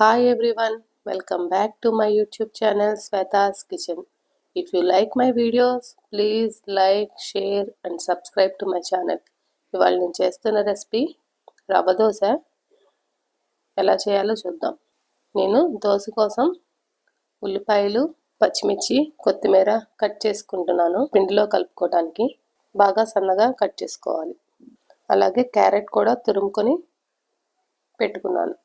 Hi everyone welcome back to my YouTube channel Shweta's kitchen if you like my videos please like share and subscribe to my channel ఇవాళ నేను చేస్తున్న recipe rava dosa. ఎలా చేయాలో చూద్దాం. నేను దోశ కోసం ఉల్లిపాయలు పచ్చిమిర్చి కొత్తిమీర కట్ చేసుకుంటున్నాను పిండిలో కలుపుకోవడానికి బాగా సన్నగా కట్ చేసుకోవాలి. అలాగే క్యారెట్ కూడా తురుముకొని పెట్టుకున్నాను.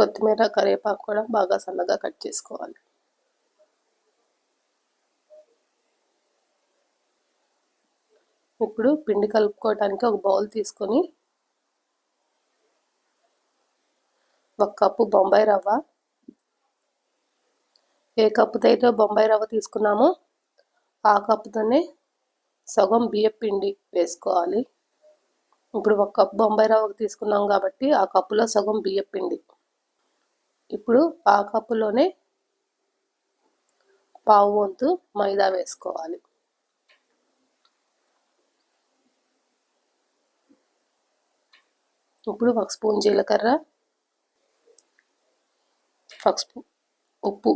కొత్తిమీర కరివేపాకు కూడా బాగా సన్నగా కట్ చేసుకోవాలి. ఇప్పుడు పిండి కలుపుకోవడానికి ఒక బౌల్ తీసుకొని ఒక కప్పు బొంబాయి రవ్వ. ఏ కప్పుతో అయితే బొంబాయి రవ్వ తీసుకున్నామో ఆ కప్పుతోనే సగం బియ్యం పిండి వేసుకోవాలి. ఇప్పుడు ఒక కప్పు బొంబాయి రవ్వ తీసుకున్నాం కాబట్టి ఆ కప్పులో సగం బియ్యం పిండి. ఇప్పుడు పాకప్పులోనే కప్పులోనే పావు వంతు మైదా వేసుకోవాలి. ఇప్పుడు ఒక స్పూన్ జీలకర్ర ఒక స్పూన్ ఉప్పు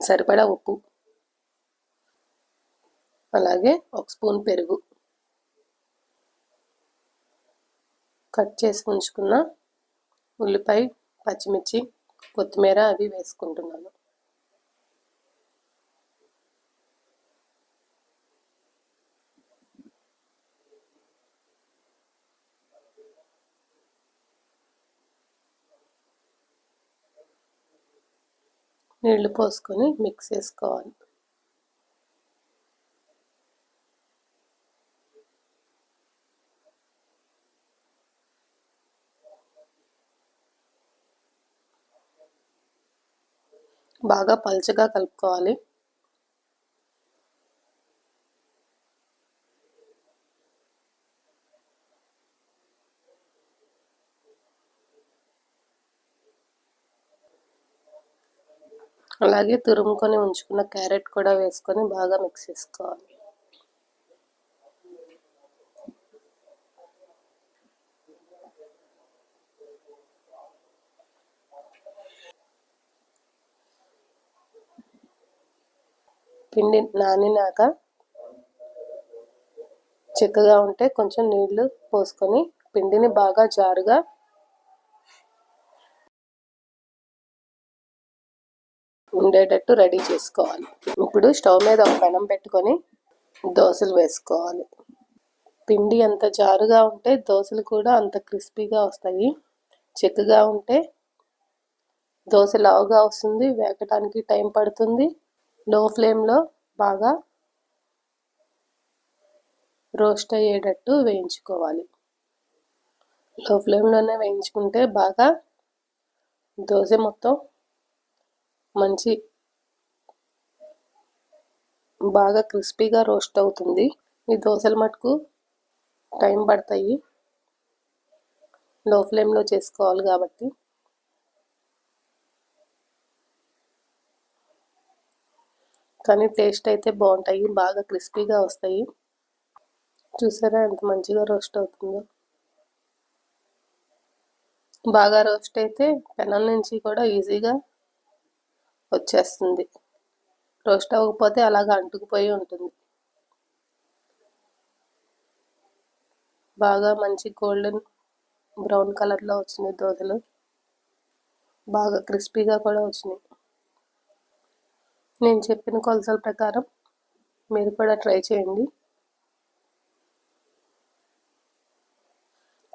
సరిపడా ఉప్పు అలాగే ఒక స్పూన్ పెరుగు. కట్ చేసి ఉంచుకున్న ఉల్లిపాయ పచ్చిమిర్చి కొత్తిమీర అవి వేసుకుంటున్నాను. నీళ్ళు పోసుకొని మిక్స్ చేసుకోవాలి. బాగా పలుచగా కలుపుకోవాలి. అలాగే తురుముకొని ఉంచుకున్న క్యారెట్ కూడా వేసుకొని బాగా మిక్స్ చేసుకోవాలి. పిండి నానినాక చిక్కగా ఉంటే కొంచెం నీళ్ళు పోసుకొని పిండిని బాగా జారుగా ఉండేటట్టు రెడీ చేసుకోవాలి. ఇప్పుడు స్టవ్ మీద ఒక పెనం పెట్టుకొని దోశలు వేసుకోవాలి. పిండి ఎంత జారుగా ఉంటే దోశలు కూడా అంత క్రిస్పీగా వస్తాయి. చిక్కగా ఉంటే దోశ లావుగా వస్తుంది వేకటానికి టైం పడుతుంది. లో ఫ్లేమ్లో బాగా రోస్ట్ అయ్యేటట్టు వేయించుకోవాలి. లో ఫ్లేమ్లోనే వేయించుకుంటే బాగా దోశ మొత్తం మంచి బాగా క్రిస్పీగా రోస్ట్ అవుతుంది. ఈ దోశల మటుకు టైం పడతాయి. లో ఫ్లేమ్లో చేసుకోవాలి కాబట్టి. కానీ టేస్ట్ అయితే బాగుంటాయి బాగా క్రిస్పీగా వస్తాయి. చూసారా ఎంత మంచిగా రోస్ట్ అవుతుందో. బాగా రోస్ట్ అయితే పెనం నుంచి కూడా ఈజీగా వచ్చేస్తుంది. రోస్ట్ అవ్వకపోతే అలాగ అంటుకుపోయి ఉంటుంది. బాగా మంచి గోల్డెన్ బ్రౌన్ కలర్లో వచ్చినాయి దోశలు బాగా క్రిస్పీగా కూడా వచ్చినాయి. నేను చెప్పిన కొలతల ప్రకారం మీరు కూడా ట్రై చేయండి.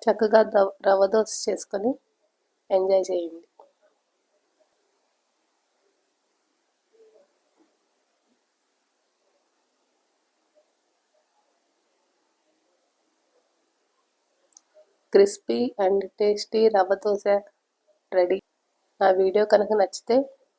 చక్కగా రవ్వ దోశ చేసుకొని ఎంజాయ్ చేయండి. Crispy and tasty rava dosa ready. నా వీడియో కనుక నచ్చితే